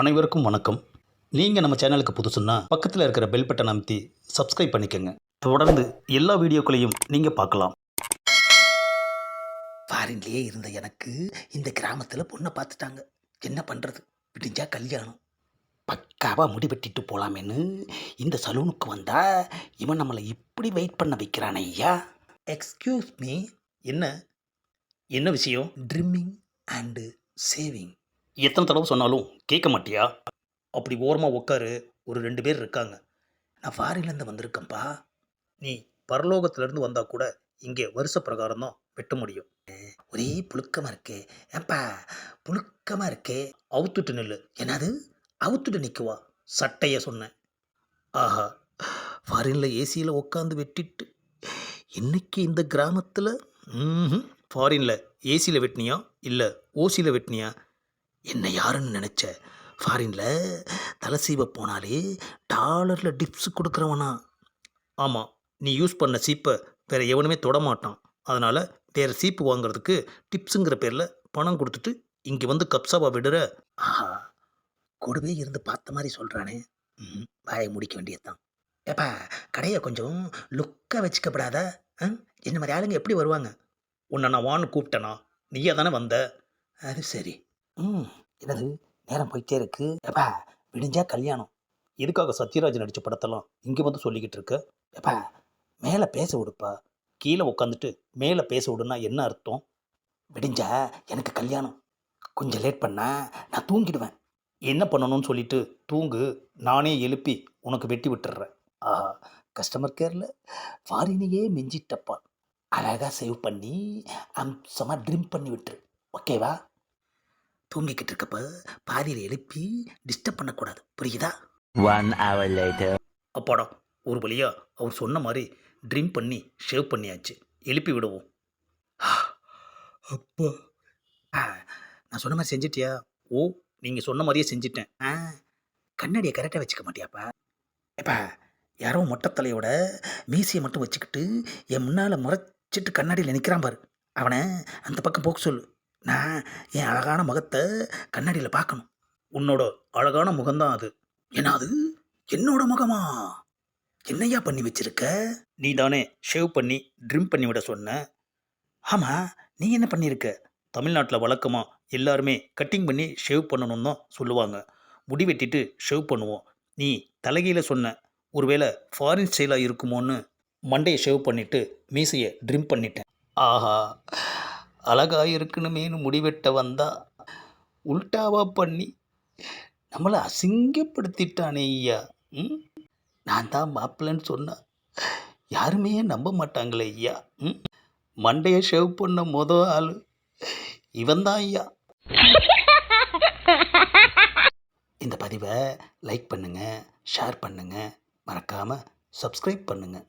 அனைவருக்கும் வணக்கம். நீங்கள் நம்ம சேனலுக்கு புதுசுன்னா பக்கத்தில் இருக்கிற பெல் பட்டன் அமைத்தி சப்ஸ்கிரைப் பண்ணிக்கோங்க. தொடர்ந்து எல்லா வீடியோக்களையும் நீங்கள் பார்க்கலாம். ஃபாரின்லேயே இருந்த எனக்கு இந்த கிராமத்தில் பொண்ணை பார்த்துட்டாங்க. என்ன பண்ணுறது விடிஞ்சா கல்யாணம். பக்காவாக முடி வெட்டிட்டு போகலாமேன்னு இந்த சலூனுக்கு வந்தால் இவன் நம்மளை இப்படி வெயிட் பண்ண வைக்கிறானே ஐயா. எக்ஸ்கியூஸ் மீ என்ன? என்ன விஷயம்? ட்ரிம்மிங் அண்டு சேவிங் எத்தனை தடவை சொன்னாலும் கேட்க மாட்டியா? அப்படி ஓரமாக உட்காரு ஒரு ரெண்டு பேர் இருக்காங்க. நான் ஃபாரின்லேருந்து வந்திருக்கேன்ப்பா. நீ பரலோகத்திலேருந்து வந்தால் கூட இங்கே வருஷ பிரகாரம் தான் வெட்ட முடியும். ஒரே புழுக்கமாக இருக்கே. ஏப்பா புழுக்கமாக இருக்கே. அவுத்துட்டு நில்லு. என்னது? அவுத்துட்டு நிற்குவா சட்டைய சொன்னேன். ஆஹா ஃபாரினில் ஏசியில் உட்காந்து வெட்டிட்டு இன்னைக்கு இந்த கிராமத்தில்? ஃபாரினில் ஏசியில் வெட்டினியா? இல்லை ஓசியில் வெட்டினியா? என்னை யாருன்னு நினச்ச? ஃபாரினில் தலை சீவை போனாலே டாலரில் டிப்ஸ் கொடுக்குறவனா? ஆமாம் நீ யூஸ் பண்ண சீப்பை வேறு எவனுமே தொட மாட்டான் அதனால் வேறு சீப்பு வாங்குறதுக்கு டிப்ஸுங்கிற பேரில் பணம் கொடுத்துட்டு இங்கே வந்து கப்சாவா விடுற? ஆஹா கூடவே இருந்து பார்த்த மாதிரி சொல்கிறானே ம் வாயை முடிக்க வேண்டியதுதான். ஏப்பா கடையை கொஞ்சம் லுக்காக வச்சுக்கப்படாத. ஆ? என்ன மாதிரி ஆளுங்க எப்படி வருவாங்க? உன்னை நான் வான்னு கூப்பிட்டேனா? நீயே தானே வந்த? அது சரி. ம். என்னது? நேரம் போயிட்டே இருக்கு. ஏப்பா விடிஞ்சா கல்யாணம். எதுக்காக சத்யராஜ் நடித்த படத்தெல்லாம் இங்கே வந்து சொல்லிக்கிட்டு இருக்க? ஏப்பா மேலே பேச விடுப்பா. கீழே உட்காந்துட்டு மேலே பேச விடுனா என்ன அர்த்தம்? விடிஞ்சா எனக்கு கல்யாணம். கொஞ்சம் லேட் பண்ணால் நான் தூங்கிடுவேன். என்ன பண்ணணும்னு சொல்லிட்டு தூங்கு. நானே எழுப்பி உனக்கு வெட்டி விட்டுடுறேன் ஆஹா கஸ்டமர் கேரில் ஃபாரினையே மிஞ்சிட்டப்பா. அழகாக சேவ் பண்ணி அம்சமாக ட்ரிம் பண்ணி விட்டுரு. ஓகேவா தூங்கிக்கிட்டு இருக்கப்ப பாதியில் எழுப்பி டிஸ்டர்ப் பண்ணக்கூடாது. புரியுதா? One hour later. அப்பாடா ஒரு வழியா அவர் சொன்ன மாதிரி ட்ரிம் பண்ணி ஷேவ் பண்ணியாச்சு. எழுப்பி விடுவோம். அப்பா. நான் சொன்ன மாதிரி செஞ்சிட்டியா? ஓ நீங்கள் சொன்ன மாதிரியே செஞ்சிட்டேன். ஆ கண்ணாடியை கரெக்டாக வச்சுக்க மாட்டியாப்பா? ஏப்பா யாரோ மொட்டைத்தலையோட மீசியை மட்டும் வச்சுக்கிட்டு என் முன்னால் முறைச்சிட்டு கண்ணாடியில் நிற்கிறான் பாரு. அவனை அந்த பக்கம் போக சொல்லு. நான் என் அழகான முகத்தை கண்ணாடியில் பார்க்கணும். உன்னோட அழகான முகம்தான் அது. ஏன்னா அது? என்னோட முகமா? என்னையா பண்ணி வச்சிருக்க? நீ தானே ஷேவ் பண்ணி ட்ரிம் பண்ணி விட சொன்ன. ஆமாம் நீ என்ன பண்ணியிருக்க தமிழ்நாட்டில் வழக்கமாக எல்லாருமே கட்டிங் பண்ணி ஷேவ் பண்ணணும்னு தான் சொல்லுவாங்க. முடி வெட்டிட்டு ஷேவ் பண்ணுவோம். நீ தலைகீழ சொன்ன ஒருவேளை ஃபாரின் ஸ்டைலாக இருக்குமோன்னு மண்டையை ஷேவ் பண்ணிவிட்டு மீசையை ட்ரிம் பண்ணிட்டேன். ஆஹா. அழகா இருக்கணுமேனு முடிவெட்ட வந்தா உல்டாவா பண்ணி நம்மளை அசிங்கப்படுத்திட்டானே ஐயா. ம்? நான் தான் மாப்பிள்ளைன்னு சொன்னா யாருமே நம்ப மாட்டாங்களே ஐயா. ம்? மண்டையை ஷேவ் பண்ண மொத ஆள் இவன்தான் ஐயா. இந்த பதிவை லைக் பண்ணுங்கள் ஷேர் பண்ணுங்கள் மறக்காமல் சப்ஸ்கிரைப் பண்ணுங்கள்